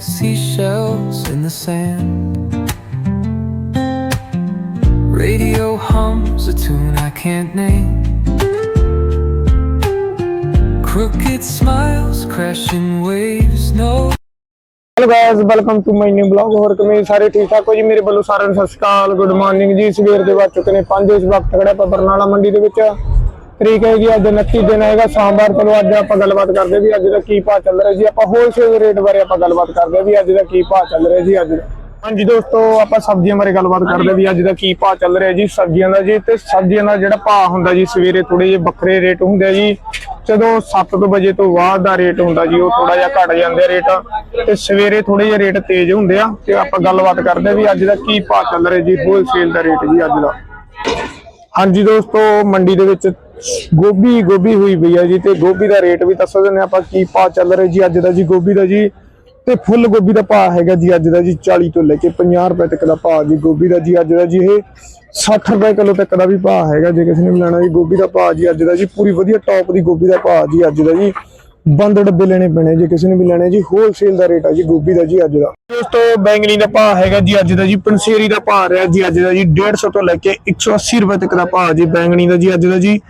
like seashells in the sand. Radio hums a tune I can't name. Crooked smiles, crashing waves, no hello guys welcome to my new blog ਹੋਰ ਕਿਵੇਂ ਸਾਰੇ ਠੀਕ ਠਾਕ ਹੋ ਜੀ ਮੇਰੇ ਵੱਲੋਂ ਸਾਰਿਆਂ ਨੂੰ ਸਤਿ ਸ਼੍ਰੀ ਅਕਾਲ ਗੁੱਡ ਮਾਰਨਿੰਗ ਜੀ ਸਵੇਰ ਦੇ ਵੱਜ ਚੁੱਕੇ ਨੇ 5 ਇਸ ਵਕਤ ਖੜੇ ਆਪਾਂ ਬਰਨਾਲਾ ਮੰਡੀ ਦੇ ਵਿੱਚ ਤਰੀਕ ਹੈ ਜੀ ਅੱਜ 29 ਦਿਨ ਹੈਗਾ, ਸੋਮਵਾਰ ਚਲੋ ਅੱਜ ਆਪਾਂ ਗੱਲਬਾਤ ਕਰਦੇ ਵੀ ਅੱਜ ਦਾ ਕੀ ਭਾਅ ਚੱਲ ਰਿਹਾ ਜੀ। ਆਪਾਂ ਹੋਲਸੇਲ ਰੇਟ ਬਾਰੇ ਆਪਾਂ ਗੱਲਬਾਤ ਕਰਦੇ ਵੀ ਅੱਜ ਦਾ ਕੀ ਭਾਅ ਚੱਲ ਰਿਹਾ ਜੀ ਅੱਜ ਹਾਂਜੀ ਦੋਸਤੋ, ਆਪਾਂ ਸਬਜ਼ੀਆਂ ਬਾਰੇ ਗੱਲਬਾਤ ਕਰਦੇ ਵੀ ਅੱਜ ਦਾ ਕੀ ਭਾਅ ਚੱਲ ਰਿਹਾ ਜੀ ਸਬਜ਼ੀਆਂ ਦਾ ਜੀ। ਤੇ ਸਬਜ਼ੀਆਂ ਦਾ ਜਿਹੜਾ ਭਾਅ ਹੁੰਦਾ ਜੀ, ਸਵੇਰੇ ਥੋੜੇ ਜਿਹੇ ਵੱਖਰੇ ਰੇਟ ਹੁੰਦੇ ਆ ਜੀ। ਜਦੋਂ 7 ਵਜੇ ਤੋਂ ਬਾਅਦ ਦਾ ਰੇਟ ਹੁੰਦਾ ਜੀ, ਉਹ ਥੋੜਾ ਜਿਹਾ ਘਟ ਜਾਂਦੇ ਰੇਟ ਤੇ ਸਵੇਰੇ ਥੋੜੇ ਜਿਹੇ ਰੇਟ ਤੇਜ਼ ਹੁੰਦੇ ਆ, ਤੇ ਆਪਾਂ ਗੱਲਬਾਤ ਕਰਦੇ ਵੀ ਅੱਜ ਦਾ ਕੀ ਭਾਅ ਚੱਲ ਰਿਹਾ ਜੀ ਹੋਲਸੇਲ ਦਾ ਰੇਟ ਜੀ ਅੱਜ ਦਾ। ਹਾਂਜੀ ਦੋਸਤੋ, ਮੰਡੀ ਦੇ ਵਿੱਚ ਗੋਭੀ ਗੋਭੀ ਹੋਈ ਪਈ ਆ ਜੀ ਤੇ ਗੋਭੀ ਦਾ ਰੇਟ ਵੀ ਦੱਸ ਦਿੰਦੇ ਹਾਂ ਆਪਾਂ ਕੀ ਭਾਅ ਚੱਲ ਰਿਹਾ ਜੀ ਅੱਜ ਦਾ ਜੀ ਗੋਭੀ ਦਾ ਜੀ ਤੇ ਫੁੱਲ ਗੋਭੀ ਦਾ ਭਾਅ ਹੈਗਾ ਜੀ ਅੱਜ ਦਾ ਜੀ 40 ਤੋਂ ਲੈ ਕੇ 50 ਰੁਪਏ ਤੱਕ ਦਾ ਭਾਅ ਜੀ ਗੋਭੀ ਦਾ ਜੀ ਅੱਜ ਦਾ ਜੀ ਇਹ 60 ਰੁਪਏ ਕਿਲੋ ਤੱਕ ਦਾ ਵੀ ਭਾਅ ਹੈਗਾ, ਜੇ ਕਿਸੇ ਨੇ ਵੀ ਲੈਣਾ ਜੀ ਗੋਭੀ ਦਾ ਭਾਅ ਜੀ ਅੱਜ ਦਾ ਜੀ ਪੂਰੀ ਵਧੀਆ ਟੌਪ ਦੀ ਗੋਭੀ ਦਾ ਭਾਅ ਜੀ ਅੱਜ ਦਾ ਜੀ ਬੰਦ ਡੱਬੇ ਲੈਣੇ ਪੈਣੇ ਜੇ, ਕਿਸੇ ਨੇ ਵੀ ਲੈਣੇ ਜੀ ਹੋਲਸੇਲ ਦਾ ਰੇਟ ਆ ਜੀ, ਗੋਭੀ ਦਾ ਜੀ ਅੱਜ ਦਾ। ਦੋਸਤੋ, ਬੈਂਗਣੀ ਦਾ ਭਾਅ ਹੈਗਾ ਜੀ ਅੱਜ ਦਾ ਜੀ ਪੰਸੇਰੀ ਦਾ ਭਾਅ ਰਿਹਾ ਜੀ ਅੱਜ ਦਾ ਜੀ 150 ਤੋਂ ਲੈ ਕੇ 180 ਰੁਪਏ ਤੱਕ ਦਾ ਭਾਅ ਜੀ ਬੈਂਗਣੀ ਦਾ ਜੀ ਅੱਜ ਦਾ ਜੀ।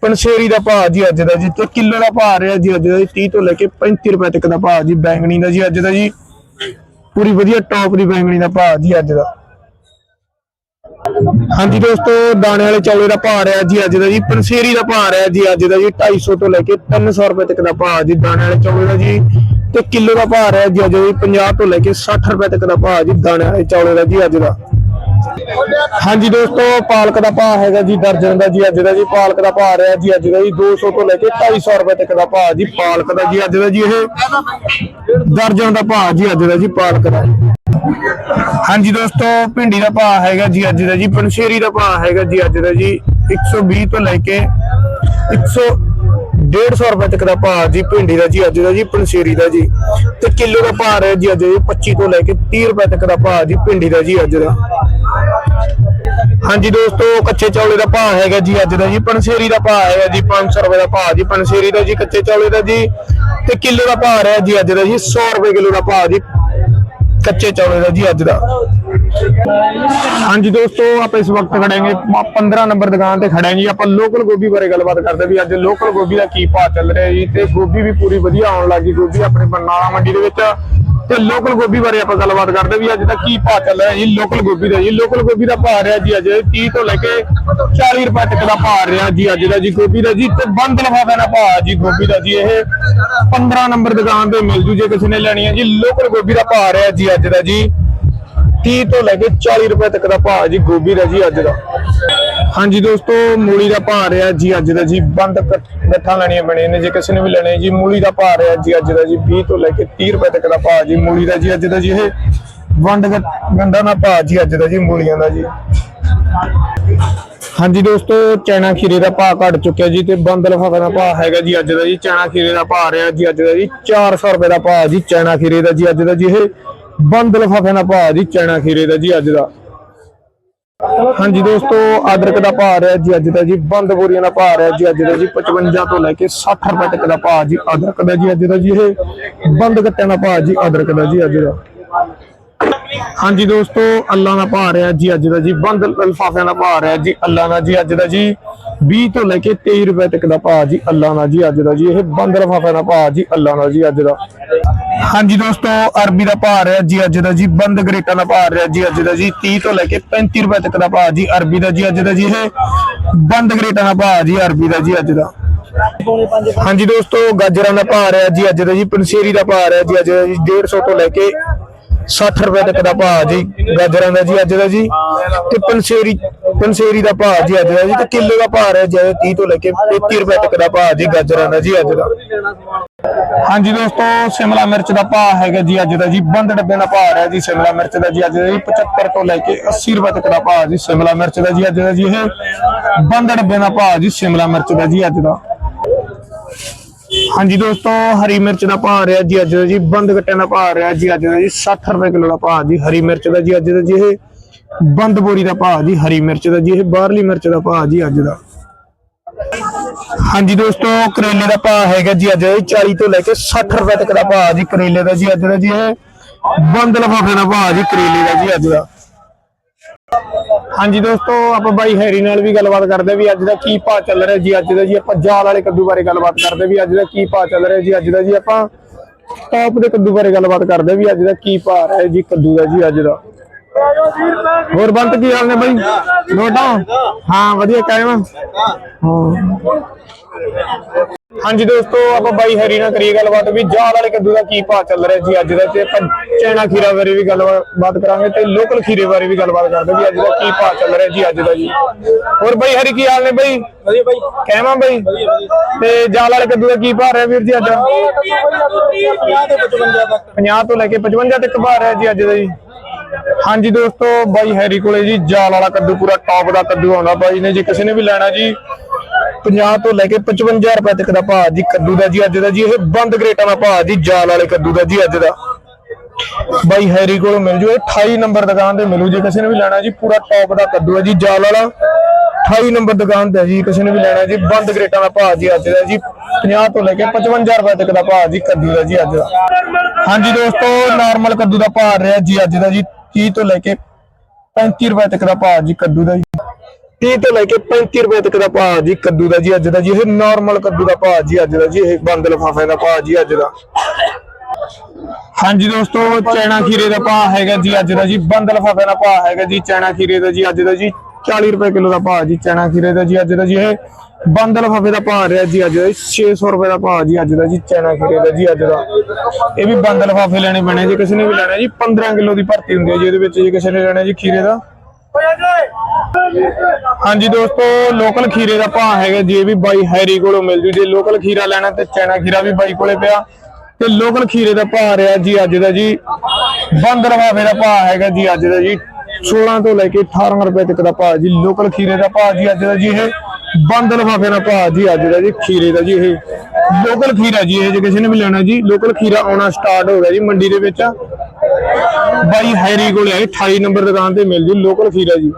ਪੰਸੇਰੀ ਦਾ ਭਾਅ ਜੀ ਅੱਜ ਦਾ ਜੀ, ਤੇ ਕਿਲੋ ਦਾ ਭਾਅ ਰਿਹਾ ਜੀ ਅੱਜ ਦਾ ਜੀ 30 ਤੋਂ ਲੈ ਕੇ 35 ਰੁਪਏ ਤੱਕ ਦਾ ਭਾਅ ਜੀ ਬੈਂਗਣੀ ਦਾ ਜੀ ਅੱਜ ਦਾ ਜੀ। ਪੂਰੀ ਵਧੀਆ ਟੌਪ ਦੀ ਬੈਂਗਣੀ ਦਾ ਭਾਅ ਜੀ ਅੱਜ ਦਾ। ਹਾਂਜੀ ਦੋਸਤੋ, ਦਾਣੇ ਵਾਲੇ ਚੌਲੇ ਦਾ ਭਾਅ ਰਿਹਾ ਜੀ ਅੱਜ ਦਾ ਜੀ, ਪੰਸੇਰੀ ਦਾ ਭਾਅ ਰਿਹਾ ਜੀ ਅੱਜ ਦਾ ਜੀ 250 ਤੋਂ ਲੈ ਕੇ 300 ਰੁਪਏ ਤੱਕ ਦਾ ਭਾਅ ਜੀ, ਦਾਣੇ ਵਾਲੇ ਚੌਲੇ ਦਾ ਜੀ। ਤੇ ਕਿਲੋ ਦਾ ਭਾਅ ਰਿਹਾ ਜੀ ਅੱਜ ਦਾ 50 ਤੋਂ ਲੈ ਕੇ 60 ਰੁਪਏ ਤੱਕ ਦਾ ਭਾਅ ਜੀ, ਦਾਣੇ ਵਾਲੇ ਚੌਲੇ ਦਾ ਜੀ ਅੱਜ ਦਾ। ਹਾਂਜੀ ਦੋਸਤੋ, ਪਾਲਕ ਦਾ ਭਾਅ ਹੈਗਾ ਜੀ, ਦਰਜਨ ਦਾ ਜੀ ਅੱਜ ਦਾ ਜੀ, ਪਾਲਕ ਦਾ ਭਾਅ ਰਿਹਾ ਜੀ ਅੱਜ ਦਾ ਜੀ 200 ਤੋਂ ਲੈ ਕੇ 250 ਰੁਪਏ ਤੱਕ ਦਾ ਭਾਅ ਜੀ, ਪਾਲਕ ਦਾ ਜੀ ਅੱਜ ਦਾ ਜੀ ਇਹ ਦਰਜਨ ਦਾ ਭਾਅ ਜੀ ਅੱਜ ਦਾ ਜੀ, ਪਾਲਕ ਦਾ। ਹਾਂਜੀ ਦੋਸਤੋ ਭਿੰਡੀ ਦਾ ਭਾਅ ਹੈਗਾ ਜੀ ਅੱਜ ਦਾ ਜੀ ਪੰਸ਼ੇਰੀ ਦਾ ਭਾਅ ਹੈਗਾ ਜੀ ਅੱਜ ਦਾ ਜੀ 120 ਤੋਂ ਲੈ ਕੇ 100 150 ਰੁਪਏ ਤੱਕ ਦਾ ਭਾਅ ਜੀ ਭਿੰਡੀ ਦਾ ਜੀ ਅੱਜ ਦਾ ਜੀ ਪੰਸ਼ੇਰੀ ਦਾ ਜੀ ਤੇ ਕਿਲੋ ਦਾ ਭਾਅ ਹੈ ਜੀ ਅੱਜ ਜੀ 25 ਤੋਂ ਲੈ ਕੇ 30 ਰੁਪਏ ਤੱਕ ਦਾ ਭਾਅ ਜੀ ਭਿੰਡੀ ਦਾ ਜੀ ਅੱਜ ਦਾ ਹਾਂਜੀ ਦੋਸਤੋ ਕੱਚੇ ਚੌਲੇ ਦਾ ਭਾਅ ਹੈਗਾ ਜੀ ਅੱਜ ਦਾ ਜੀ ਪੰਸੇਰੀ ਦਾ ਭਾਅ ਹੈਗਾ ਜੀ 500 ਰੁਪਏ ਦਾ ਭਾਅ ਜੀ ਪੰਸੇਰੀ ਦਾ ਜੀ ਕੱਚੇ ਚੌਲੇ ਦਾ ਜੀ ਤੇ ਕਿਲੋ ਦਾ ਭਾਅ ਰਿਹਾ ਜੀ ਅੱਜ ਦਾ ਜੀ 100 ਰੁਪਏ ਕਿਲੋ ਦਾ ਭਾਅ ਜੀ ਕੱਚੇ ਚੌਲੇ ਦਾ ਜੀ ਅੱਜ ਦਾ। ਹਾਂਜੀ ਦੋਸਤੋ, ਆਪਾਂ ਇਸ ਵਕਤ ਖੜਾਂਗੇ 15 ਨੰਬਰ ਦੁਕਾਨ ਤੇ ਖੜੇ ਜੀ। ਆਪਾਂ ਲੋਕਲ ਗੋਭੀ ਬਾਰੇ ਗੱਲਬਾਤ ਕਰਦੇ ਵੀ ਅੱਜ ਲੋਕਲ ਗੋਭੀ ਦਾ ਕੀ ਭਾਅ ਚੱਲ ਰਿਹਾ ਜੀ। ਤੇ ਗੋਭੀ ਵੀ ਪੂਰੀ ਵਧੀਆ ਆਉਣ ਲੱਗੀ ਗੋਭੀ ਆਪਣੇ ਬਰਨਾਲਾ ਮੰਡੀ ਦੇ ਵਿੱਚ ਤੇ ਲੋਕਲ ਗੋਭੀ ਬਾਰੇ ਆਪਾਂ ਗੱਲਬਾਤ ਕਰਦੇ ਵੀ ਅੱਜ ਦਾ ਕੀ ਭਾਅ ਚੱਲ ਰਿਹਾ ਜੀ, ਲੋਕਲ ਗੋਭੀ ਦਾ ਜੀ। ਲੋਕਲ ਗੋਭੀ ਦਾ ਭਾਅ ਰਿਹਾ ਜੀ ਅੱਜ 30 ਤੋਂ ਲੈ ਕੇ 40 ਰੁਪਏ ਤੱਕ ਦਾ ਭਾਅ ਰਿਹਾ ਜੀ ਅੱਜ ਦਾ ਜੀ ਗੋਭੀ ਦਾ ਜੀ, ਤੇ ਬੰਦ ਲਫਾਫੇ ਦਾ ਭਾਅ ਜੀ ਗੋਭੀ ਦਾ ਜੀ, ਇਹ 15 ਨੰਬਰ ਦੁਕਾਨ ਤੇ ਮਿਲ ਜੂ ਜੇ ਕਿਸੇ ਨੇ ਲੈਣੀ ਹੈ ਜੀ। ਲੋਕਲ ਗੋਭੀ ਦਾ ਭਾਅ ਰਿਹਾ ਜੀ ਅੱਜ ਦਾ ਜੀ 30 ਤੋਂ ਲੈ ਕੇ 40 ਰੁਪਏ ਤੱਕ ਦਾ ਭਾਅ ਜੀ ਗੋਭੀ ਦਾ ਜੀ ਅੱਜ ਦਾ। ਹਾਂਜੀ ਦੋਸਤੋ, ਮੂਲੀ ਦਾ ਭਾਅ ਰਿਹਾ ਜੀ ਅੱਜ ਦਾ ਜੀ, ਬੰਦ ਗੱਠਾਂ ਲੈਣੀਆਂ ਬਣੇ ਨੇ, ਜੇ ਕਿਸੇ ਨੇ ਵੀ ਲੈਣੇ ਜੀ, ਮੂਲੀ ਦਾ ਭਾਅ ਰਿਹਾ ਜੀ ਅੱਜ ਦਾ ਜੀ 20 ਤੋਂ ਲੈ ਕੇ 30 ਰੁਪਏ ਤੱਕ ਦਾ ਭਾਅ ਜੀ, ਮੂਲੀ ਦਾ ਜੀ ਅੱਜ ਦਾ ਜੀ ਇਹ ਵੰਡ ਗੰਡਾ ਦਾ ਭਾਅ ਜੀ ਅੱਜ ਦਾ ਜੀ, ਮੂਲੀਆਂ ਦਾ ਜੀ। ਹਾਂਜੀ ਦੋਸਤੋ ਚੈਨਾ ਖੀਰੇ ਦਾ ਭਾਅ ਘਟ ਚੁੱਕਿਆ ਜੀ ਤੇ ਬੰਦ ਲਫਾਫੇ ਦਾ ਭਾਅ ਹੈਗਾ ਜੀ ਅੱਜ ਦਾ ਜੀ ਚੈਨਾ ਖੀਰੇ ਦਾ ਭਾਅ ਰਿਹਾ ਜੀ ਅੱਜ ਦਾ ਜੀ 400 ਰੁਪਏ ਦਾ ਭਾਅ ਜੀ ਚੈਨਾ ਖੀਰੇ ਦਾ ਜੀ ਅੱਜ ਦਾ ਜੀ ਇਹ ਬੰਦ ਲਫਾਫੇ ਦਾ ਭਾਅ ਜੀ ਚੈਨਾ ਖੀਰੇ ਦਾ ਜੀ ਅੱਜ ਦਾ। ਹਾਂਜੀ ਦੋਸਤੋ ਅਦਰਕ ਦਾ ਭਾਅ ਰਿਹਾ ਜੀ ਅੱਜ ਦਾ ਜੀ, ਬੰਦ ਬੋਰੀਆਂ ਦਾ ਭਾਅ ਰਿਹਾ ਜੀ ਅੱਜ ਦਾ ਜੀ 55 ਤੋਂ ਲੈ ਕੇ 60 ਰੁਪਏ ਤੱਕ ਦਾ ਭਾਅ ਜੀ ਅਦਰਕ ਦਾ ਜੀ ਅੱਜ ਦਾ ਜੀ, ਇਹ ਬੰਦ ਗੱਟਿਆਂ ਦਾ ਭਾਅ ਜੀ ਅਦਰਕ ਦਾ ਜੀ ਅੱਜ ਦਾ। ਹਾਂਜੀ ਦੋਸਤੋ, ਅੱਲਾ ਦਾ ਭਾਅ ਰਿਹਾ ਜੀ ਅੱਜ ਦਾ ਜੀ, ਬੰਦ ਲਫਾਫਿਆਂ ਦਾ ਭਾਅ ਰਿਹਾ ਜੀ, ਅੱਲਾ ਦਾ ਜੀ ਅੱਜ ਦਾ ਜੀ 20 ਤੋਂ ਲੈ ਕੇ 23 ਰੁਪਏ ਤੱਕ ਦਾ ਭਾਅ ਜੀ, ਅੱਲਾ ਦਾ ਜੀ ਅੱਜ ਦਾ ਜੀ, ਇਹ ਬੰਦ ਲਫਾਫਿਆਂ ਦਾ ਭਾਅ ਜੀ, ਅੱਲਾ ਦਾ ਜੀ ਅੱਜ ਦਾ। ਹਾਂਜੀ ਦੋਸਤੋ, ਅਰਬੀ ਦਾ ਭਾਅ ਰਿਹਾ ਜੀ ਅੱਜ ਦਾ ਜੀ, ਬੰਦ ਗਰੇਟਾਂ ਦਾ ਭਾਅ ਰਿਹਾ ਜੀ ਅੱਜ ਦਾ ਜੀ 30 ਤੋਂ ਲੈ ਕੇ 35 ਰੁਪਏ ਤੱਕ ਦਾ ਭਾਅ ਜੀ ਅਰਬੀ ਦਾ ਜੀ ਅੱਜ ਦਾ ਜੀ ਇਹ, ਬੰਦ ਗਰੇਟਾਂ ਦਾ ਭਾਅ ਜੀ ਅਰਬੀ ਦਾ ਜੀ ਅੱਜ ਦਾ। ਹਾਂਜੀ ਦੋਸਤੋ, ਗਾਜਰਾਂ ਦਾ ਭਾਅ ਰਿਹਾ ਜੀ ਅੱਜ ਦਾ ਜੀ ਪੰਸੇਰੀ ਦਾ ਭਾਅ ਰਿਹਾ ਜੀ ਅੱਜ ਦਾ ਜੀ 150 ਤੋਂ ਲੈ ਕੇ 60 ਰੁਪਏ ਤੱਕ ਦਾ ਭਾਅ ਜੀ, ਗਾਜਰਾਂ ਦਾ ਜੀ, ਅੱਜ ਦਾ ਜੀ। ਤੇ ਪੰਸੇਰੀ ਪੰਸੇਰੀ ਦਾ ਭਾਅ ਜੀ ਅੱਜ ਦਾ ਜੀ, ਤੇ ਕਿਲੋ ਦਾ ਭਾਅ ਰਿਹਾ ਜੀ 30 ਤੋਂ ਲੈ ਕੇ 35 ਰੁਪਏ ਤੱਕ ਦਾ ਭਾਅ ਜੀ, ਗਾਜਰਾਂ ਦਾ ਜੀ ਅੱਜ ਦਾ। ਹਾਂਜੀ ਦੋਸਤੋ, ਸ਼ਿਮਲਾ ਮਿਰਚ ਦਾ ਭਾਅ ਹੈਗਾ ਜੀ ਅੱਜ ਦਾ ਜੀ, ਬੰਦ ਡੱਬੇ ਦਾ ਭਾਅ ਰਿਹਾ ਜੀ, ਸ਼ਿਮਲਾ ਮਿਰਚ ਦਾ ਜੀ ਅੱਜ ਦਾ ਜੀ 75 ਤੋਂ ਲੈ ਕੇ 80 ਰੁਪਏ ਤੱਕ ਦਾ ਭਾਅ ਜੀ, ਸ਼ਿਮਲਾ ਮਿਰਚ ਦਾ ਜੀ ਅੱਜ ਦਾ ਜੀ, ਇਹ ਬੰਦ ਡੱਬੇ ਦਾ ਭਾਅ ਜੀ, ਸ਼ਿਮਲਾ ਮਿਰਚ ਦਾ ਜੀ ਅੱਜ ਦਾ। ਹਾਂਜੀ ਦੋਸਤੋ, ਹਰੀ ਮਿਰਚ ਦਾ ਭਾਅ ਰਿਹਾ ਜੀ ਅੱਜ ਦਾ ਜੀ, ਬੰਦ ਗੱਟਿਆਂ ਦਾ ਭਾਅ ਰਿਹਾ ਜੀ ਅੱਜ ਦਾ ਜੀ 60 ਰੁਪਏ ਕਿਲੋ ਦਾ ਭਾਅ ਜੀ, ਹਰੀ ਮਿਰਚ ਦਾ ਜੀ ਅੱਜ ਦਾ ਜੀ, ਇਹ ਬੰਦ ਬੋਰੀ ਦਾ ਭਾਅ ਜੀ, ਹਰੀ ਮਿਰਚ ਦਾ ਜੀ, ਇਹ ਬਾਹਰਲੀ ਮਿਰਚ ਦਾ ਭਾਅ ਜੀ ਅੱਜ ਦਾ। ਹਾਂਜੀ ਦੋਸਤੋ, ਕਰੇਲੇ ਦਾ ਭਾਅ ਹੈਗਾ ਜੀ ਅੱਜ ਜੀ 40 ਤੋਂ ਲੈ ਕੇ 60 ਰੁਪਏ ਤੱਕ ਦਾ ਭਾਅ ਜੀ, ਕਰੇਲੇ ਦਾ ਜੀ ਅੱਜ ਦਾ ਜੀ, ਇਹ ਬੰਦ ਲਫਾਫੇ ਦਾ ਭਾਅ ਜੀ, ਕਰੇਲੇ ਦਾ ਜੀ ਅੱਜ ਦਾ। ਹਾਂਜੀ ਦੋਸਤੋ, ਆਪਾਂ ਬਾਈ ਹੈਰੀ ਨਾਲ ਵੀ ਗੱਲਬਾਤ ਕਰਦੇ ਵੀ ਅੱਜ ਦਾ ਕੀ ਭਾਅ ਚੱਲ ਰਿਹਾ ਜੀ, ਅੱਜ ਦਾ ਜੀ ਆਪਾਂ ਜਾਲ ਵਾਲੇ ਕੱਦੂ ਬਾਰੇ ਗੱਲਬਾਤ ਕਰਦੇ ਵੀ ਅੱਜ ਦਾ ਕੀ ਭਾਅ ਚੱਲ ਰਿਹਾ ਜੀ, ਅੱਜ ਦਾ ਜੀ ਆਪਾਂ ਟੌਪ ਦੇ ਕੱਦੂ ਬਾਰੇ ਗੱਲਬਾਤ ਕਰਦੇ ਵੀ ਅੱਜ ਦਾ ਕੀ ਭਾਅ ਹੈ ਜੀ, ਕੱਦੂ ਦਾ ਜੀ ਅੱਜ ਦਾ। ਹੋਰ ਬੰਤ ਕੀ ਹਾਲ ਨੇ ਬਾਈ? ਨੋਟਾ? ਹਾਂ ਵਧੀਆ ਕਾਇਮ ਹਾਂ। ਹਾਂਜੀ ਦੋਸਤੋ ਆਪਾਂ ਬਾਈ ਹੈਰੀ ਨਾਲ ਕਰੀਏ ਗੱਲਬਾਤ ਵੀ। ਜਾਲ ਵਾਲੇ ਕੱਦੂ ਦਾ ਕੀ ਭਾਅ ਚੱਲ ਰਿਹਾ ਜੀ ਅੱਜ ਦਾ ਤੇ ਆਪਾਂ ਚੈਨਾ ਖੀਰਾ ਬਾਰੇ ਵੀ ਗੱਲਬਾਤ ਕਰਾਂਗੇ ਤੇ ਲੋਕਲ ਖੀਰੇ ਬਾਰੇ ਵੀ ਗੱਲਬਾਤ ਕਰਦੇ ਵੀ ਅੱਜ ਦਾ ਕੀ ਭਾਅ ਚੱਲ ਰਿਹਾ ਜੀ ਅੱਜ ਦਾ ਜੀ। ਹੋਰ ਬਾਈ ਹਰੀ ਕੀ ਹਾਲ ਨੇ ਬਾਈ? ਵਧੀਆ ਬਾਈ। ਕਹਿਮਾ ਬਾਈ? ਤੇ ਜਾਲ ਵਾਲੇ ਕੱਦੂ ਦਾ ਕੀ ਭਾਅ ਰਿਹਾ ਵੀਰ ਜੀ ਅੱਜ? 50 ਤੋਂ 55 ਤੱਕ। 50 ਤੋਂ ਲੈ ਕੇ 55 ਤੱਕ ਭਾਅ ਰਿਹਾ ਜੀ ਅੱਜ ਦਾ ਜੀ। ਹਾਂਜੀ ਦੋਸਤੋ, ਬਾਈ ਹੈਰੀ ਕੋਲੇ ਜੀ, ਜਾਲ ਵਾਲਾ ਕੱਦੂ ਪੂਰਾ ਟੌਪ ਦਾ ਕੱਦੂ ਆਉਂਦਾ ਬਾਈ ਨੇ। ਜੇ ਕਿਸੇ ਨੇ ਵੀ ਲੈਣਾ ਜੀ 50 ਤੋਂ ਲੈ ਕੇ 55 ਰੁਪਏ ਤੱਕ ਦਾ ਭਾਅ ਜੀ ਕੱਦੂ ਦਾ ਜੀ, ਅੱਜ ਦਾ ਜੀ, ਇਹ ਬੰਦ ਗ੍ਰੇਟਾਂ ਦਾ ਭਾਅ ਜੀ, ਜਾਲ ਵਾਲੇ ਕੱਦੂ ਦਾ ਜੀ, ਅੱਜ ਦਾ। ਬਾਈ ਹੈਰੀ ਕੋਲ ਮਿਲ ਜੂ 28 ਨੰਬਰ ਦੁਕਾਨ ਤੇ ਮਿਲੂ। ਜੇ ਕਿਸੇ ਨੇ ਵੀ ਲੈਣਾ ਜੀ, ਪੂਰਾ ਟੌਪ ਦਾ ਕੱਦੂ ਹੈ ਜੀ, ਜਾਲ ਵਾਲਾ। 28 ਨੰਬਰ ਦੁਕਾਨ ਤੇ ਜੀ, ਕਿਸੇ ਨੇ ਵੀ ਲੈਣਾ ਜੀ, ਬੰਦ ਗ੍ਰੇਟਾਂ ਦਾ ਭਾਅ ਜੀ, ਅੱਜ ਦਾ ਜੀ 50 ਤੋਂ ਲੈ ਕੇ 55 ਰੁਪਏ ਤੱਕ ਦਾ ਭਾਅ ਜੀ, ਕੱਦੂ ਦਾ ਜੀ, ਅੱਜ ਦਾ। ਹਾਂਜੀ ਦੋਸਤੋ ਨਾਰਮਲ ਕੱਦੂ ਦਾ ਭਾਅ ਰਿਹਾ ਜੀ, ਅੱਜ ਦਾ ਜੀ 30 ਤੋਂ ਲੈ ਕੇ 35 ਰੁਪਏ ਤੱਕ ਦਾ ਭਾਅ ਜੀ ਕੱਦੂ ਦਾ ਜੀ। 30 ਤੋਂ ਲੈ ਕੇ 35 ਰੁਪਏ ਤੱਕ ਦਾ ਭਾਅ ਜੀ ਕੱਦੂ ਦਾ ਜੀ ਅੱਜ ਦਾ ਜੀ। ਇਹ ਨਾਰਮਲ ਕੱਦੂ ਦਾ ਭਾਅ ਜੀ ਅੱਜ ਦਾ ਜੀ। ਇਹ ਬੰਦ ਲਫਾਫੇ ਦਾ ਭਾਅ ਜੀ ਅੱਜ ਦਾ। ਹਾਂਜੀ ਦੋਸਤੋ ਚੈਨਾ ਖੀਰੇ ਦਾ ਭਾਅ ਹੈਗਾ ਜੀ ਅੱਜ ਦਾ ਜੀ। ਬੰਦ ਲਫਾਫੇ ਦਾ ਭਾਅ ਹੈਗਾ ਜੀ। ਚੈਨਾ ਖੀਰੇ ਦਾ ਜੀ ਅੱਜ ਦਾ ਜੀ। 40 ਰੁਪਏ ਕਿਲੋ ਦਾ ਭਾਅ ਜੀ। ਚੈਨਾ ਖੀਰੇ ਦਾ ਜੀ ਅੱਜ ਦਾ ਜੀ। ਇਹ ਬੰਦ ਲਫਾਫੇ ਦਾ ਭਾਅ ਰਿਹਾ ਜੀ ਅੱਜ ਦਾ 600 ਰੁਪਏ ਦਾ ਭਾਅ ਜੀ ਅੱਜ ਦਾ ਜੀ, ਚੈਨਾ ਖੀਰੇ ਦਾ ਜੀ ਅੱਜ ਦਾ। ਇਹ ਵੀ ਬੰਦ ਲਫਾਫੇ ਲੈਣੇ ਪੈਣੇ ਜੇ, ਕਿਸੇ ਨੇ ਵੀ ਲੈਣਾ ਜੀ 15 ਕਿਲੋ ਦੀ ਭਰਤੀ ਹੁੰਦੀ ਹੈ ਜੀ, ਇਹਦੇ ਵਿੱਚ ਜੇ ਕਿਸੇ ਨੇ ਲੈਣਾ ਜੀ ਖੀਰੇ ਦਾ। ਹਾਂਜੀ ਦੋਸਤੋ ਲੋਕਲ ਖੀਰੇ ਦਾ ਭਾਅ ਹੈਗਾ ਜੀ, ਇਹ ਵੀ ਬਾਈ ਹੈਰੀ ਕੋਲੋਂ ਮਿਲ ਜੂ। ਜੇ ਲੋਕਲ ਖੀਰਾ ਲੈਣਾ ਤੇ ਚੈਨਾ ਖੀਰਾ ਵੀ ਬਾਈ ਕੋਲੇ ਪਿਆ। ਤੇ ਲੋਕਲ ਖੀਰੇ ਦਾ ਭਾਅ ਰਿਹਾ ਜੀ ਅੱਜ ਦਾ ਜੀ, ਬੰਦ ਲਫਾਫੇ ਦਾ ਭਾਅ ਹੈਗਾ ਜੀ ਅੱਜ ਦਾ ਜੀ 16 ਤੋਂ ਲੈ ਕੇ 18 ਰੁਪਏ ਤੱਕ ਦਾ ਭਾਅ ਜੀ ਲੋਕਲ ਖੀਰੇ ਦਾ ਭਾਅ ਜੀ ਅੱਜ ਦਾ ਜੀ ਇਹ। ਬੰਦ ਲਫਾਫੇ ਦਾ ਭਾਅ ਜੀ ਅੱਜ ਦਾ ਜੀ, ਖੀਰੇ ਦਾ ਜੀ ਇਹ। ਲੋਕਲ ਖੀਰਾ ਜੀ ਇਹ ਜੇ ਕਿਸੇ ਨੇ ਵੀ ਲੈਣਾ ਜੀ, ਲੋਕਲ ਖੀਰਾ ਆਉਣਾ ਸਟਾਰਟ ਹੋ ਗਿਆ ਜੀ ਮੰਡੀ ਦੇ ਵਿੱਚ। ਬਾਈ ਹੈਰੀ ਕੋਲ ਹੈ 28 ਨੰਬਰ ਦੁਕਾਨ ਤੇ ਮਿਲ ਜੂ ਲੋਕਲ ਖੀਰਾ ਜੀ।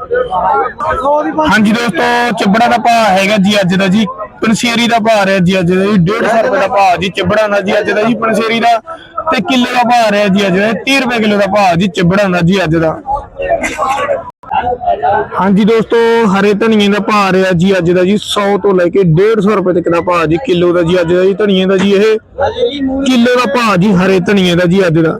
ਹਾਂਜੀ ਦੋਸਤੋ, ਚੱਬੜਾ ਦਾ ਭਾਅ ਹੈਗਾ ਜੀ ਅੱਜ ਦਾ ਜੀ। ਪਨਸੇਰੀ ਦਾ ਭਾਅ ਰਿਹਾ ਜੀ ਅੱਜ ਦਾ ਜੀ। 150 ਰੁਪਏ ਦਾ ਭਾਅ ਜੀ ਚਿਬੜਾ ਦਾ ਜੀ ਅੱਜ ਦਾ ਜੀ ਪਨਸੇਰੀ ਦਾ। ਤੇ ਕਿੱਲੇ ਦਾ ਭਾਅ ਰਿਹਾ ਜੀ ਅੱਜ ਦਾ 30 ਰੁਪਏ ਕਿਲੋ ਦਾ ਭਾਅ ਜੀ ਚੱਬੜਾ ਦਾ ਜੀ ਅੱਜ ਦਾ। ਹਾਂਜੀ ਦੋਸਤੋ, ਹਰੇ ਧਨੀਏ ਦਾ ਭਾਅ ਰਿਹਾ ਜੀ ਅੱਜ ਦਾ ਜੀ 100 ਤੋਂ ਲੈ ਕੇ 150 ਰੁਪਏ ਤੱਕ ਦਾ ਭਾਅ ਜੀ, ਕਿਲੋ ਦਾ ਜੀ ਅੱਜ ਦਾ ਜੀ, ਧਨੀਏ ਦਾ ਜੀ ਇਹ ਕਿਲੋ ਦਾ ਭਾਅ ਜੀ, ਹਰੇ ਧਨੀਏ ਦਾ ਜੀ ਅੱਜ ਦਾ।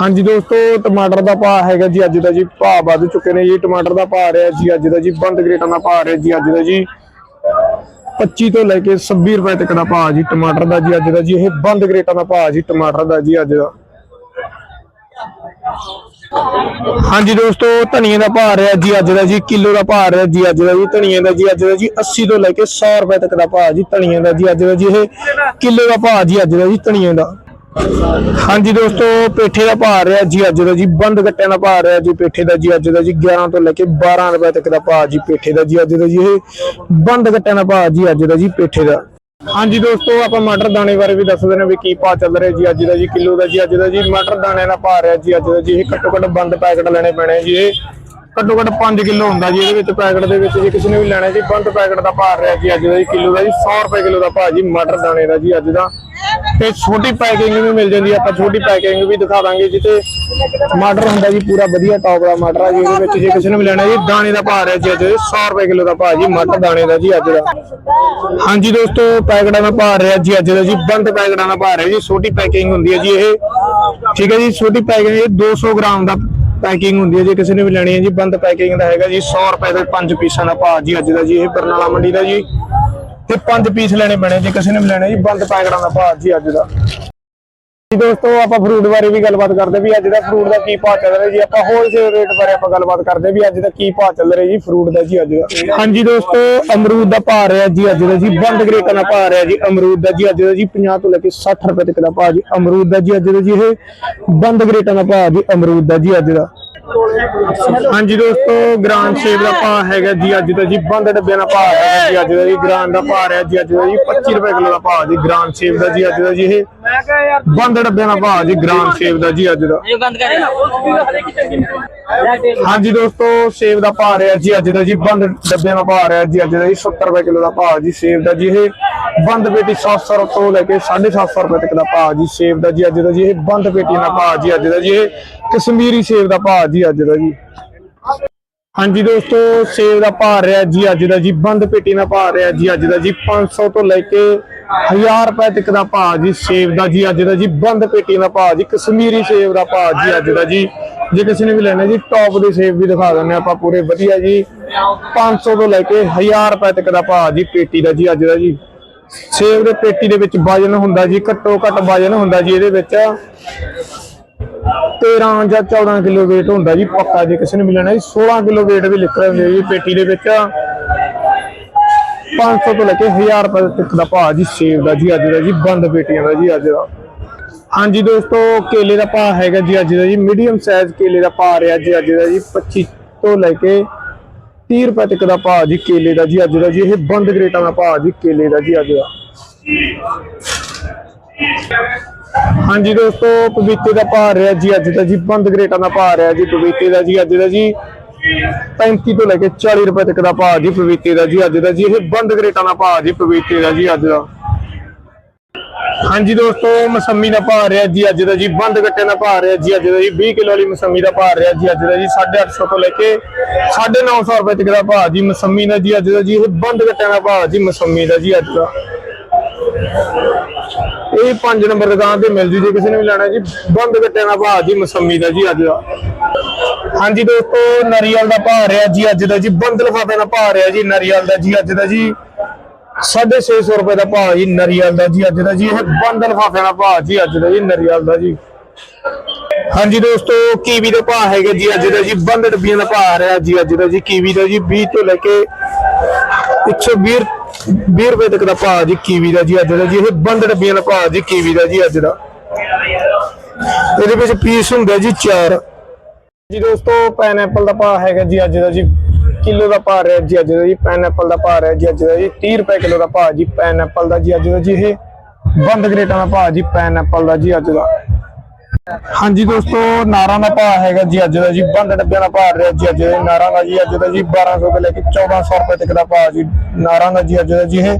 ਹਾਂਜੀ ਦੋਸਤੋ, ਟਮਾਟਰ ਦਾ ਭਾਅ ਹੈਗਾ ਜੀ ਅੱਜ ਦਾ ਜੀ, ਭਾਅ ਵੱਧ ਚੁੱਕੇ ਨੇ ਜੀ, ਟਮਾਟਰ ਦਾ ਭਾਅ ਰਿਹਾ ਜੀ ਅੱਜ ਦਾ ਜੀ, ਬੰਦ ਗ੍ਰੇਟਾਂ ਦਾ ਭਾਅ ਰਿਹਾ ਜੀ ਅੱਜ ਦਾ ਜੀ। 25 ਤੋਂ ਲੈ ਕੇ 26 ਰੁਪਏ ਤੱਕ ਦਾ ਭਾਅ ਜੀ, ਟਮਾਟਰ ਦਾ ਜੀ ਅੱਜ ਦਾ ਜੀ, ਇਹ ਬੰਦ ਗ੍ਰੇਟਾਂ ਦਾ ਭਾਅ ਜੀ, ਟਮਾਟਰ ਦਾ ਜੀ ਅੱਜ ਦਾ। ਹਾਂਜੀ ਦੋਸਤੋ, ਧਨੀਏ ਦਾ ਭਾਅ ਰਿਹਾ ਜੀ ਅੱਜ ਦਾ ਜੀ, ਕਿਲੋ ਦਾ ਭਾਅ ਰਿਹਾ ਜੀ ਅੱਜ ਦਾ ਜੀ, ਧਨੀਏ ਦਾ ਜੀ ਅੱਜ ਦਾ ਜੀ 80 ਤੋਂ ਲੈ ਕੇ 100 ਰੁਪਏ ਤੱਕ ਦਾ ਭਾਅ ਜੀ, ਧਨੀਏ ਦਾ ਜੀ ਅੱਜ ਦਾ ਜੀ, ਇਹ ਕਿਲੋ ਦਾ ਭਾਅ ਜੀ ਅੱਜ ਦਾ ਜੀ, ਧਨੀਏ ਦਾ। ਹਾਂਜੀ ਦੋਸਤੋ, ਪੇਠੇ ਦਾ ਭਾਅ ਰਿਹਾ ਜੀ ਅੱਜ ਦਾ ਜੀ, ਬੰਦ ਕੱਟਿਆਂ ਦਾ ਭਾਅ ਰਿਹਾ ਜੀ, ਪੇਠੇ ਦਾ ਜੀ ਅੱਜ ਦਾ ਜੀ 11 ਤੋਂ ਲੈ ਕੇ 12 ਰੁਪਏ ਤੱਕ ਦਾ ਭਾਅ ਜੀ, ਪੇਠੇ ਦਾ ਜੀ ਅੱਜ ਦਾ ਜੀ, ਇਹ ਬੰਦ ਕੱਟਿਆਂ ਦਾ ਭਾਅ ਜੀ ਅੱਜ ਦਾ ਜੀ, ਪੇਠੇ ਦਾ। ਹਾਂਜੀ ਦੋਸਤੋ, ਆਪਾਂ ਮਟਰ ਦਾਣੇ ਬਾਰੇ ਵੀ ਦੱਸ ਦਿੰਦੇ ਵੀ ਕੀ ਭਾਅ ਚੱਲ ਰਿਹਾ ਜੀ, ਅੱਜ ਦਾ ਜੀ, ਕਿਲੋ ਦਾ ਜੀ, ਅੱਜ ਦਾ ਜੀ, ਮਟਰ ਦਾਣੇ ਦਾ ਭਾਅ ਰਿਹਾ ਜੀ, ਅੱਜ ਦਾ ਜੀ, ਇਹ ਘੱਟੋ ਘੱਟ ਬੰਦ ਪੈਕਟ ਲੈਣੇ ਪੈਣੇ ਜੀ, ਇਹ ਘੱਟੋ ਘੱਟ 5 ਕਿਲੋ ਹੁੰਦਾ ਜੀ, ਇਹਦੇ ਵਿੱਚ ਪੈਕਟ ਦੇ ਵਿੱਚ ਜੇ ਕਿਸੇ ਨੇ ਵੀ ਲੈਣਾ ਜੀ, ਬੰਦ ਪੈਕਟ ਦਾ ਭਾਅ ਰਿਹਾ ਜੀ, ਅੱਜ ਦਾ ਜੀ, ਕਿਲੋ ਦਾ ਜੀ 100 ਰੁਪਏ ਕਿਲੋ ਦਾ ਭਾਅ ਜੀ, ਮਟਰ ਦਾਣੇ ਦਾ ਜੀ, ਅੱਜ ਦਾ। ਤੇ ਛੋਟੀ ਪੈਕਿੰਗ ਵੀ ਮਿਲ ਜਾਂਦੀ ਹੈ ਆਪਾਂ ਛੋਟੀ ਪੈਕਿੰਗ ਵੀ ਦਿਖਾ ਜਿੱਤੇ ਟਮਾਟਰ ਹੁੰਦਾ ਜੀ, ਪੂਰਾ ਵਧੀਆ ਟੌਪ ਦਾ ਮਟਰ ਆ ਜੀ ਇਹਦੇ ਵਿੱਚ ਜੇ ਕਿਸੇ ਨੇ ਵੀ ਲੈਣਾ ਜੀ, ਦਾਣੇ ਦਾ ਭਾਅ ਰਿਹਾ ਜੀ ਅੱਜ 100 ਰੁਪਏ ਕਿਲੋ ਦਾ ਭਾਅ ਜੀ ਮਟਰ ਦਾਣੇ ਦਾ ਜੀ ਅੱਜ ਦਾ। ਹਾਂਜੀ ਦੋਸਤੋ ਪੈਕਟਾਂ ਦਾ ਭਾਅ ਰਿਹਾ ਜੀ ਅੱਜ ਦਾ ਜੀ, ਬੰਦ ਪੈਕਟਾਂ ਦਾ ਭਾਅ ਰਿਹਾ ਜੀ, ਛੋਟੀ ਪੈਕਿੰਗ ਹੁੰਦੀ ਹੈ ਜੀ ਇਹ। ਠੀਕ ਹੈ ਜੀ, ਛੋਟੀ ਪੈਕਿੰਗ ਇਹ 200 ਗ੍ਰਾਮ ਦਾ ਪੈਕਿੰਗ ਹੁੰਦੀ ਹੈ ਜੇ ਕਿਸੇ ਨੇ ਵੀ ਲੈਣੀ ਹੈ ਜੀ, ਬੰਦ ਪੈਕਿੰਗ ਦਾ ਹੈਗਾ ਜੀ 100 ਰੁਪਏ ਦੇ 5 ਪੀਸਾਂ ਦਾ ਭਾਅ ਜੀ ਅੱਜ ਦਾ ਜੀ, ਇਹ ਬਰਨਾਲਾ ਮੰਡੀ ਦਾ ਜੀ। ਤੇ ਪੰਜ ਪੀਸ ਲੈਣੇ ਪੈਣੇ ਜੇ, ਕਿਸੇ ਨੇ ਵੀ ਲੈਣਾ ਜੀ, ਬੰਦ ਪੈਕਟਾਂ ਦਾ ਭਾਅ ਜੀ ਅੱਜ ਦਾ। ਜੀ ਦੋਸਤੋ, ਆਪਾਂ ਫਰੂਟ ਬਾਰੇ ਵੀ ਗੱਲਬਾਤ ਕਰਦੇ ਵੀ ਅੱਜ ਦਾ ਫਰੂਟ ਦਾ ਕੀ ਭਾਅ ਚੱਲ ਰਿਹਾ ਜੀ, ਆਪਾਂ ਹੋਲਸੇਲ ਰੇਟ ਬਾਰੇ ਆਪਾਂ ਗੱਲਬਾਤ ਕਰਦੇ ਵੀ ਅੱਜ ਦਾ ਕੀ ਭਾਅ ਚੱਲ ਰਿਹਾ ਜੀ ਫਰੂਟ ਦਾ ਜੀ ਅੱਜ ਦਾ। ਹਾਂਜੀ ਦੋਸਤੋ, ਅਮਰੂਦ ਦਾ ਭਾਅ ਰਿਹਾ ਜੀ ਅੱਜ ਦਾ ਜੀ, ਬੰਦ ਗ੍ਰੇਟਾਂ ਦਾ ਭਾਅ ਰਿਹਾ ਜੀ, ਅਮਰੂਦ ਦਾ ਜੀ ਅੱਜ ਦਾ ਜੀ 50 ਤੋਂ ਲੈ ਕੇ 60 ਰੁਪਏ ਤੱਕ ਦਾ ਭਾਅ ਜੀ, ਅਮਰੂਦ ਦਾ ਜੀ ਅੱਜ ਦਾ ਜੀ ਇਹ ਬੰਦ ਗ੍ਰੇਟਾਂ ਦਾ ਭਾਅ ਜੀ, ਅਮਰੂਦ ਦਾ ਜੀ ਅੱਜ ਦਾ। ਹਾਂਜੀ ਦੋਸਤੋ ਗ੍ਰਾਂਡ ਸੇਬ ਦਾ ਭਾਅ ਹੈਗਾ ਜੀ ਅੱਜ ਦਾ ਜੀ ਬੰਦ ਡੱਬਿਆਂ ਦਾ ਭਾਅ ਹੈਗਾ ਜੀ ਅੱਜ ਦਾ ਜੀ ਗ੍ਰਾਂਡ ਦਾ ਭਾਅ ਹੈ ਜੀ ਅੱਜ ਦਾ ਜੀ 25 ਰੁਪਏ ਕਿਲੋ ਦਾ ਭਾਅ ਜੀ ਗ੍ਰਾਂਡ ਸੇਬ ਦਾ ਜੀ ਅੱਜ ਦਾ ਜੀ ਇਹ ਬੰਦ ਡੱਬਿਆਂ ਦਾ ਭਾਅ ਜੀ ਗ੍ਰਾਂਡ ਸੇਬ ਦਾ ਜੀ ਅੱਜ ਦਾ ਹਾਂਜੀ ਦੋਸਤੋ ਸੇਬ ਦਾ ਭਾਅ ਰਿਹਾ ਜੀ ਅੱਜ ਦਾ ਜੀ ਬੰਦ ਡੱਬਿਆਂ ਦਾ ਭਾਅ ਰਿਹਾ ਜੀ ਅੱਜ ਦਾ ਜੀ 70 ਰੁਪਏ ਕਿਲੋ ਦਾ ਭਾਅ ਜੀ ਸੇਬ ਦਾ ਜੀ ਇਹ ਬੰਦ ਪੇਟੀ 700 ਰੁਪਏ ਤੋਂ ਲੈ ਕੇ 750 ਰੁਪਏ ਤੱਕ ਦਾ ਭਾਅ ਜੀ ਸੇਬ ਦਾ ਜੀ ਅੱਜ ਦਾ ਜੀ ਇਹ ਬੰਦ ਪੇਟੀ ਦਾ ਭਾਅ ਜੀ ਅੱਜ ਦਾ ਜੀ ਇਹ ਕਸ਼ਮੀਰੀ ਸੇਬ ਦਾ ਭਾਅ ਜੀ ਅੱਜ ਦਾ ਜੀ। ਹਾਂਜੀ ਦੋਸਤੋ, ਸੇਬ ਦਾ ਭਾਅ ਰਿਹਾ ਜੀ ਅੱਜ ਦਾ ਜੀ, ਬੰਦ ਪੇਟੀ ਦਾ ਭਾਅ ਰਿਹਾ ਜੀ ਅੱਜ ਦਾ ਜੀ 500 ਤੋਂ ਲੈ ਕੇ 1000 ਰੁਪਏ ਤੱਕ ਦਾ ਭਾਅ ਜੀ ਸੇਬ ਦਾ ਜੀ ਅੱਜ ਦਾ ਜੀ, ਬੰਦ ਪੇਟੀ ਦਾ ਭਾਅ ਜੀ, ਕਸ਼ਮੀਰੀ ਸੇਬ ਦਾ ਭਾਅ ਜੀ ਅੱਜ ਦਾ ਜੀ। ਜੇ ਕਿਸੇ ਨੇ ਵੀ ਲੈਣਾ ਜੀ ਟੌਪ ਦੇ ਸੇਬ ਵੀ ਦਿਖਾ ਦਿੰਦੇ ਹਾਂ ਆਪਾਂ ਪੂਰੇ, ਵਧੀਆ ਜੀ। 500 ਤੋਂ ਲੈ ਕੇ 1000 ਰੁਪਏ ਤੱਕ ਦਾ ਭਾਅ ਜੀ ਪੇਟੀ ਦਾ ਜੀ ਅੱਜ ਦਾ ਜੀ। ਸੇਬ ਦੇ ਪੇਟੀ ਦੇ ਵਿੱਚ ਵਜਨ ਹੁੰਦਾ ਜੀ, ਘੱਟੋ ਘੱਟ ਵਜਨ ਹੁੰਦਾ ਜੀ ਇਹਦੇ ਵਿੱਚ 13 ਜਾਂ 14 ਕਿਲੋ weight ਹੁੰਦਾ ਜੀ ਪੱਕਾ ਜੇ ਕਿਸੇ ਨੇ ਮਿਲਣਾ ਜੀ 16 ਕਿਲੋ weight ਵੀ ਲਿਖ ਰਹੇ ਜੀ ਪੇਟੀ ਦੇ ਵਿੱਚ। 500 ਤੋਂ ਲੈ ਕੇ 1000 ਰੁਪਏ ਤੱਕ ਦਾ ਭਾਅ ਜੀ ਸੇਬ ਦਾ ਜੀ ਅੱਜ ਦਾ ਜੀ, ਬੰਦ ਪੇਟੀਆਂ ਦਾ ਜੀ ਅੱਜ ਦਾ। ਹਾਂਜੀ ਦੋਸਤੋ, ਕੇਲੇ ਦਾ ਭਾਅ ਹੈਗਾ ਜੀ ਅੱਜ ਦਾ ਜੀ ਮੀਡੀਅਮ ਸਾਈਜ਼ ਕੇਲੇ ਦਾ ਭਾਅ ਰਿਹਾ ਜੀ ਅੱਜ ਦਾ ਜੀ 25 ਤੋਂ ਲੈ ਕੇ 30 ਰੁਪਏ ਤੱਕ ਦਾ ਭਾਅ ਜੀ ਕੇਲੇ ਦਾ ਜੀ ਅੱਜ ਦਾ ਜੀ, ਇਹ ਬੰਦ ਗ੍ਰੇਟਾਂ ਦਾ ਭਾਅ ਜੀ ਕੇਲੇ ਦਾ ਜੀ ਅੱਜ ਦਾ। ਹਾਂਜੀ ਦੋਸਤੋ ਪਪੀਤੇ ਦਾ ਭਾਅ ਰਿਹਾ ਜੀ ਅੱਜ ਦਾ ਜੀ ਬੰਦ ਗ੍ਰੇਟਾਂ ਦਾ ਭਾਅ ਰਿਹਾ ਜੀ ਪਪੀਤੇ ਦਾ ਜੀ ਅੱਜ ਦਾ ਜੀ 35 ਤੋਂ ਲੈ ਕੇ 40 ਰੁਪਏ ਤੱਕ ਦਾ ਭਾਅ ਜੀ ਪਪੀਤੇ ਦਾ ਜੀ ਅੱਜ ਦਾ ਜੀ ਇਹ ਬੰਦ ਗ੍ਰੇਟਾਂ ਦਾ ਭਾਅ ਜੀ ਪਪੀਤੇ ਦਾ ਜੀ ਅੱਜ ਦਾ ਹਾਂਜੀ ਦੋਸਤੋ ਮਸੰਮੀ ਦਾ ਭਾਅ ਰਿਹਾ ਜੀ ਅੱਜ ਦਾ ਜੀ ਬੰਦ ਗੱਟੇ ਦਾ ਭਾਅ ਰਿਹਾ ਜੀ ਅੱਜ ਦਾ ਜੀ 20 ਕਿਲੋ ਵਾਲੀ ਮਸੰਮੀ ਦਾ ਭਾਅ ਰਿਹਾ ਜੀ ਅੱਜ ਦਾ ਜੀ 850 ਤੋਂ ਲੈ ਕੇ 950 ਰੁਪਏ ਤੱਕ ਦਾ ਭਾਅ ਜੀ ਮਸੰਮੀ ਦਾ ਜੀ ਅੱਜ ਦਾ ਜੀ ਇਹ ਬੰਦ ਗੱਟਿਆਂ ਦਾ ਭਾਅ ਜੀ ਮਸੰਮੀ ਦਾ ਜੀ ਅੱਜ ਦਾ ਇਹ 5 ਨੰਬਰ ਦੁਕਾਨ ਤੇ ਮਿਲ ਜੂ ਜੇ ਕਿਸੇ ਨੇ ਵੀ ਲੈਣਾ ਜੀ। ਬੰਦ ਗੱਟਿਆਂ ਦਾ ਭਾਅ ਜੀ ਮਸੰਮੀ ਦਾ ਜੀ ਅੱਜ ਦਾ। ਹਾਂਜੀ ਦੋਸਤੋ, ਨਰੀਅਲ ਦਾ ਭਾਅ ਰਿਹਾ ਜੀ ਅੱਜ ਦਾ ਜੀ। ਬੰਦ ਲਫਾਫੇ ਦਾ ਭਾਅ ਰਿਹਾ ਜੀ ਨਰੀਅਲ ਦਾ ਜੀ ਅੱਜ ਦਾ ਜੀ। 650 ਰੁਪਏ ਦਾ ਭਾਅ ਜੀ ਨਰੀਅਲ ਦਾ ਜੀ ਅੱਜ ਦਾ ਜੀ। ਇਹ ਬੰਦ ਲਫਾਫੇ ਦਾ ਭਾਅ ਜੀ ਅੱਜ ਦਾ ਜੀ ਨਰੀਅਲ ਦਾ ਜੀ। ਹਾਂਜੀ ਦੋਸਤੋ, ਕੀਵੀ ਦੇ ਭਾਅ ਹੈਗੇ ਜੀ ਅੱਜ ਦਾ ਜੀ। ਬੰਦ ਡੱਬੀਆਂ ਦਾ ਭਾਅ ਰਿਹਾ ਜੀ ਅੱਜ ਦਾ ਜੀ। ਕੀਵੀ ਦਾ ਜੀ। 20 ਤੋਂ ਲੈ ਕੇ 120 20 ਰੁਪਏ ਤੱਕ ਦਾ ਭਾਅ ਜੀ ਕੀਵੀ ਦਾ ਜੀ ਅੱਜ ਦਾ ਜੀ, ਇਹ ਬੰਦ ਡੱਬੀਆਂ ਦਾ ਭਾਅ ਜੀ ਕੀਵੀ ਦਾ ਜੀ ਅੱਜ ਦਾ। ਇਹਦੇ ਵਿੱਚ ਪੀਸ ਹੁੰਦਾ ਜੀ 4 ਜੀ ਦੋਸਤੋ ਪਾਈਨਐਪਲ ਦਾ ਭਾਅ ਹੈਗਾ ਜੀ ਅੱਜ ਦਾ ਜੀ, ਕਿਲੋ ਦਾ ਭਾਅ ਰਿਹਾ ਜੀ ਅੱਜ ਦਾ ਜੀ ਪਾਈਨਐਪਲ ਦਾ ਭਾਅ ਰਿਹਾ ਜੀ ਅੱਜ ਦਾ ਜੀ 30 ਰੁਪਏ ਕਿਲੋ ਦਾ ਭਾਅ ਜੀ ਪਾਈਨਐਪਲ ਦਾ ਜੀ ਅੱਜ ਦਾ ਜੀ, ਇਹ ਬੰਦ ਗ੍ਰੇਟਾਂ ਦਾ ਭਾਅ ਜੀ ਪਾਈਨਐਪਲ ਦਾ ਜੀ ਅੱਜ ਦਾ। ਹਾਂਜੀ ਦੋਸਤੋ, ਨਾਰਾਂ ਦਾ ਭਾਅ ਹੈਗਾ ਜੀ ਅੱਜ ਦਾ ਜੀ, ਬੰਦ ਡੱਬਿਆਂ ਦਾ ਭਾਅ ਰਿਹਾ ਜੀ ਅੱਜ ਦੇ, ਨਾਰਾਂ ਦਾ ਜੀ ਅੱਜ ਦਾ ਜੀ 1200 ਤੋਂ ਲੈ ਕੇ 1400 ਰੁਪਏ ਤੱਕ ਦਾ ਭਾਅ ਜੀ, ਨਾਰਾਂ ਦਾ ਜੀ ਅੱਜ ਦਾ ਜੀ ਇਹ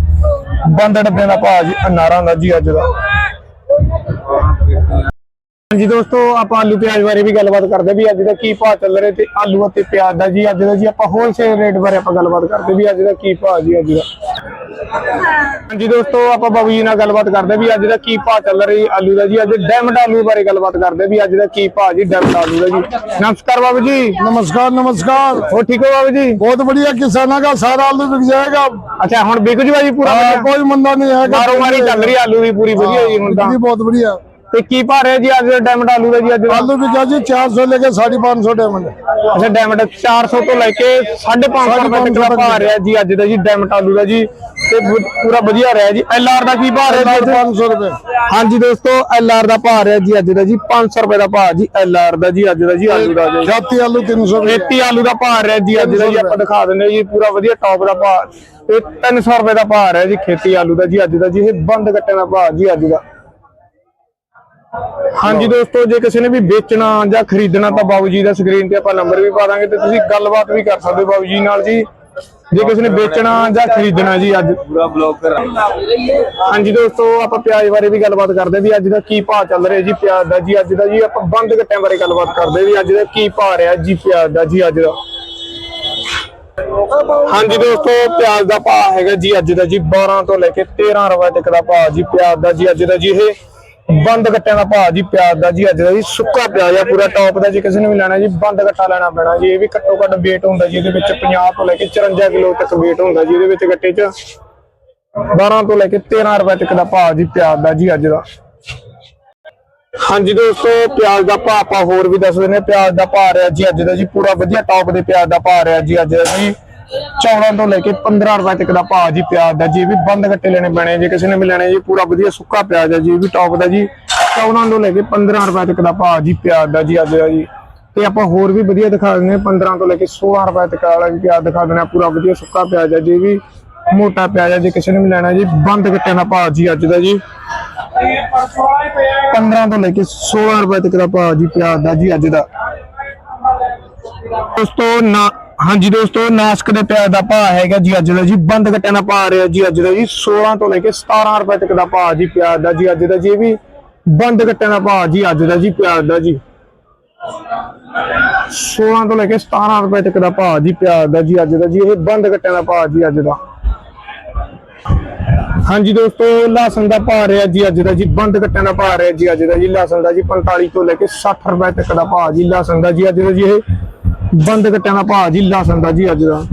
ਬੰਦ ਡੱਬਿਆਂ ਦਾ ਭਾਅ ਜੀ, ਨਾਰਾਂ ਦਾ ਜੀ ਅੱਜ ਦਾ। ਹਾਂਜੀ ਦੋਸਤੋ ਆਪਾਂ ਆਲੂ ਪਿਆਜ਼ ਬਾਰੇ ਵੀ ਗੱਲਬਾਤ ਕਰਦੇ ਵੀ ਅੱਜ ਦਾ ਕੀ ਭਾਅ ਚੱਲ ਰਿਹਾ ਤੇ ਆਲੂ ਅਤੇ ਪਿਆਜ਼ ਦਾ ਜੀ ਅੱਜ ਦਾ ਜੀ ਆਪਾਂ ਹੋਲਸੇਲ ਰੇਟ ਬਾਰੇ ਆਪਾਂ ਗੱਲਬਾਤ ਕਰਦੇ ਵੀ ਅੱਜ ਦਾ ਕੀ ਭਾਅ ਜੀ ਅੱਜ ਦਾ। ਹਾਂਜੀ ਦੋਸਤੋ ਆਪਾਂ ਬਾਬੂ ਜੀ ਨਾਲ ਗੱਲਬਾਤ ਕਰਦੇ ਵੀ ਅੱਜ ਦਾ ਕੀ ਭਾਅ ਚੱਲ ਰਿਹਾ ਆਲੂ ਦਾ ਜੀ ਅੱਜ ਡੈਮਡ ਆਲੂ ਬਾਰੇ ਗੱਲਬਾਤ ਕਰਦੇ ਵੀ ਅੱਜ ਦਾ ਕੀ ਭਾਅ ਜੀ ਡੈਮਡ ਆਲੂ ਦਾ ਜੀ। ਨਮਸਕਾਰ ਬਾਬੂ ਜੀ। ਨਮਸਕਾਰ ਨਮਸਕਾਰ। ਹੋ ਠੀਕ ਹੋ ਬਾਬੂ ਜੀ? ਬਹੁਤ ਵਧੀਆ ਕਿਸਾਨਾਂ ਦਾ ਸਾਰਾ ਆਲੂ ਵਿਕ ਜਾਏਗਾ। ਅੱਛਾ ਹੁਣ ਵਿਕ ਜੂਗਾ ਜੀ ਪੂਰਾ? ਕੋਈ ਮੰਦਾ ਨਹੀਂ ਹੈਗਾ। ਕਾਰੋਬਾਰੀ ਚੱਲ ਰਹੀ ਆਲੂ ਦੀ ਪੂਰੀ ਵਧੀਆ ਜੀ ਹੁਣ ਤਾਂ। ਬਹੁਤ ਵਧੀਆ। ਤੇ ਕੀ ਭਾਅ ਰਿਹਾ ਜੀ ਅੱਜ ਡਾਇਮੰਡ ਆਲੂ ਦਾ ਜੀ ਅੱਜ? ਆਲੂ ਵੀ ਜੀ 400 ਲੈ ਕੇ 550 ਡਾਇਮੰਡ ਅੱਛਾ ਡਾਇਮੰਡ 400 ਤੋਂ ਲੈ ਕੇ 550 ਰੁਪਏ ਤੱਕ ਦਾ ਭਾਅ ਰਿਹਾ ਜੀ ਅੱਜ ਦਾ ਜੀ ਡਾਇਮੰਡ ਆਲੂ ਦਾ ਜੀ। ਤੇ ਪੂਰਾ ਵਧੀਆ ਰਿਹਾ ਜੀ। ਐਲ ਆਰ ਦਾ ਕੀ ਭਾਅ ਰਿਹਾ ਜੀ 500 ਰੁਪਏ। ਹਾਂਜੀ ਦੋਸਤੋ ਐਲ ਆਰ ਦਾ ਭਾਰ ਰਿਹਾ ਜੀ ਅੱਜ ਦਾ ਜੀ। 500 ਰੁਪਏ ਦਾ ਭਾਅ ਜੀ ਐਲ ਆਰ ਦਾ ਜੀ ਅੱਜ ਦਾ ਜੀ ਆਲੂ ਦਾ ਜੀ। ਛਾਤੀ ਆਲੂ 300 ਰੁਪਏ। ਛਾਤੀ ਆਲੂ ਦਾ ਭਾਅ ਰਿਹਾ ਜੀ ਅੱਜ ਦਾ ਜੀ। ਆਪਾਂ ਦਿਖਾ ਦਿੰਦੇ ਹਾਂ ਜੀ ਪੂਰਾ ਵਧੀਆ ਟੌਪ ਦਾ ਭਾਅ ਤੇ 300 ਰੁਪਏ ਦਾ ਭਾਰ ਰਿਹਾ ਜੀ ਖੇਤੀ ਆਲੂ ਦਾ ਜੀ ਅੱਜ ਦਾ ਜੀ। ਇਹ ਬੰਦ ਕੱਟਣ ਦਾ ਭਾਅ ਜੀ ਅੱਜ ਦਾ। ਹਾਂਜੀ ਦੋਸਤੋ ਜੇ ਕਿਸੇ ਨੇ ਵੀ ਵੇਚਣਾ ਜਾਂ ਖਰੀਦਣਾ ਤਾਂ ਬਾਬੂ ਜੀ ਦਾ ਸਕਰੀਨ ਤੇ ਆਪਾਂ ਨੰਬਰ ਵੀ ਪਾ ਦਾਂਗੇ ਤੇ ਤੁਸੀਂ ਗੱਲਬਾਤ ਵੀ ਕਰ ਸਕਦੇ ਹੋ ਬਾਬੂ ਜੀ ਨਾਲ ਜੀ। ਜੇ ਕਿਸੇ ਨੇ ਵੇਚਣਾ ਜਾਂ ਖਰੀਦਣਾ ਜੀ ਅੱਜ। ਪੂਰਾ ਬਲੌਗ ਕਰ ਹਾਂਜੀ ਦੋਸਤੋ ਆਪਾਂ ਪਿਆਜ਼ ਬਾਰੇ ਵੀ ਗੱਲਬਾਤ ਕਰਦੇ ਵੀ ਅੱਜ ਦਾ ਕੀ ਭਾਅ ਚੱਲ ਰਿਹਾ ਜੀ ਪਿਆਜ਼ ਦਾ ਜੀ ਅੱਜ ਦਾ ਜੀ ਆਪਾਂ ਬੰਦ ਕੱਟਿਆਂ ਬਾਰੇ ਗੱਲਬਾਤ ਕਰਦੇ ਵੀ ਅੱਜ ਦਾ ਕੀ ਭਾਅ ਰਿਹਾ ਜੀ ਪਿਆਜ਼ ਦਾ ਜੀ ਅੱਜ ਦਾ। ਹਾਂਜੀ ਦੋਸਤੋ ਪਿਆਜ਼ ਦਾ ਭਾਅ ਹੈਗਾ ਜੀ ਅੱਜ ਦਾ ਜੀ 12 ਤੋਂ ਲੈ ਕੇ 13 ਰੁਪਏ ਤੱਕ ਦਾ ਭਾਅ ਜੀ ਪਿਆਜ਼ ਦਾ ਜੀ ਅੱਜ ਦਾ ਜੀ ਇਹ ਬੰਦ ਕੱਟਿਆਂ ਦਾ ਭਾਅ ਜੀ, ਪਿਆਜ਼ ਦਾ ਜੀ, ਅੱਜ ਦਾ ਜੀ ਸੁੱਕਾ ਪਿਆਜ਼ ਆ, ਪੂਰਾ ਟੌਪ ਦਾ ਜੀ, ਕਿਸੇ ਨੇ ਵੀ ਲੈਣਾ ਜੀ, ਬੰਦ ਕੱਟਾ ਲੈਣਾ ਪੈਣਾ ਜੀ, ਇਹ ਵੀ ਘੱਟੋ ਘੱਟ weight ਹੁੰਦਾ ਜੀ, ਇਹਦੇ ਵਿੱਚ 50 ਤੋਂ ਲੈ ਕੇ 54 ਕਿਲੋ ਤੱਕ weight ਹੁੰਦਾ ਜੀ, ਇਹਦੇ ਵਿੱਚ ਗੱਟੇ 'ਚ। 12 ਤੋਂ ਲੈ ਕੇ 13 ਰੁਪਏ ਤੱਕ ਦਾ ਭਾਅ ਜੀ, ਪਿਆਜ਼ ਦਾ ਜੀ, ਅੱਜ ਦਾ। ਹਾਂਜੀ ਦੋਸਤੋ, ਪਿਆਜ਼ ਦਾ ਭਾਅ ਆਪਾਂ ਹੋਰ ਵੀ ਦੱਸ ਦਿੰਦੇ ਹਾਂ। ਪਿਆਜ਼ ਦਾ ਭਾਅ ਰਿਹਾ ਜੀ, ਅੱਜ ਦਾ ਜੀ, ਪੂਰਾ ਵਧੀਆ ਟੌਪ ਦੇ ਪਿਆਜ਼ ਦਾ ਭਾਅ ਰਿਹਾ ਜੀ, ਅੱਜ ਦਾ ਜੀ। 14 ਤੋਂ ਲੈ ਕੇ 15 ਰੁਪਏ ਤੱਕ ਦਾ ਭਾਅ ਜੀ ਪਿਆਜ਼ ਦਾ ਜੀ ਵੀ ਬੰਦ ਗੱਟੇ ਲੈਣੇ ਪੈਣੇ ਜੇ, ਕਿਸੇ ਨੇ ਵੀ ਲੈਣੇ ਜੀ, ਪੂਰਾ ਵਧੀਆ ਸੁੱਕਾ ਪਿਆਜ਼ ਹੈ ਜੀ ਵੀ ਟੌਪ ਦਾ ਜੀ। 14 ਤੋਂ ਲੈ ਕੇ 15 ਰੁਪਏ ਤੱਕ ਦਾ ਭਾਅ ਜੀ ਪਿਆਜ਼ ਦਾ ਜੀ, ਅੱਜ ਦਾ ਜੀ। ਤੇ ਆਪਾਂ ਹੋਰ ਵੀ ਵਧੀਆ ਦਿਖਾ ਦਿੰਦੇ 15 ਤੋਂ ਲੈ ਕੇ 16 ਰੁਪਏ ਤੱਕ ਵਾਲਾ ਵੀ ਪਿਆਜ਼ ਦਿਖਾ ਦਿੰਦੇ ਹਾਂ ਪੂਰਾ ਵਧੀਆ ਸੁੱਕਾ ਪਿਆਜ਼ ਹੈ ਜੀ ਵੀ ਮੋਟਾ ਪਿਆਜ਼ ਹੈ ਜੇ, ਕਿਸੇ ਨੇ ਵੀ ਲੈਣਾ ਜੀ, ਬੰਦ ਕੱਟਿਆਂ ਦਾ ਭਾਅ ਜੀ, ਅੱਜ ਦਾ ਜੀ। 15 ਤੋਂ ਲੈ ਕੇ 16 ਰੁਪਏ ਤੱਕ ਦਾ ਭਾਅ ਜੀ ਪਿਆਜ਼ ਦਾ ਜੀ, ਅੱਜ ਦਾ। ਦੋਸਤੋ, ਨਾ ਹਾਂਜੀ ਦੋਸਤੋ, ਨਾਸਕ ਦੇ ਪਿਆਜ਼ ਦਾ ਭਾਅ ਹੈਗਾ ਜੀ ਅੱਜ ਦਾ ਜੀ, ਬੰਦ ਕੱਟਿਆਂ ਦਾ ਭਾਅ ਰਿਹਾ ਜੀ ਅੱਜ ਦਾ ਜੀ 16 ਤੋਂ ਲੈ ਕੇ 17 ਰੁਪਏ ਤੱਕ ਦਾ ਭਾਅ ਜੀ ਪਿਆਜ਼ ਦਾ ਜੀ ਅੱਜ ਦਾ ਜੀ, ਇਹ ਵੀ ਬੰਦ ਕੱਟਿਆਂ ਦਾ ਭਾਅ ਜੀ ਅੱਜ ਦਾ ਜੀ ਪਿਆਜ਼ ਦਾ ਜੀ। 16 ਤੋਂ ਲੈ ਕੇ 17 ਰੁਪਏ ਤੱਕ ਦਾ ਭਾਅ ਜੀ ਪਿਆਜ਼ ਦਾ ਜੀ ਅੱਜ ਦਾ ਜੀ, ਇਹ ਬੰਦ ਕੱਟਿਆਂ ਦਾ ਭਾਅ ਜੀ ਅੱਜ ਦਾ। ਹਾਂਜੀ ਦੋਸਤੋ ਲਸਣ ਦਾ ਭਾਅ ਰਿਹਾ ਜੀ ਅੱਜ ਦਾ ਜੀ, ਬੰਦ ਕੱਟਿਆਂ ਦਾ ਭਾਅ ਰਿਹਾ ਜੀ ਅੱਜ ਦਾ ਜੀ ਲਸਣ ਦਾ ਜੀ 45 ਤੋਂ ਲੈ ਕੇ 60 ਰੁਪਏ ਤੱਕ ਦਾ ਭਾਅ ਜੀ ਲਸਣ ਦਾ ਜੀ ਅੱਜ ਦਾ ਜੀ, ਇਹ ਬੰਦ ਕੱਟਿਆਂ ਦਾ ਭਾਅ ਜੀ ਲਸਣ ਦਾ ਜੀ ਅੱਜ ਦਾ।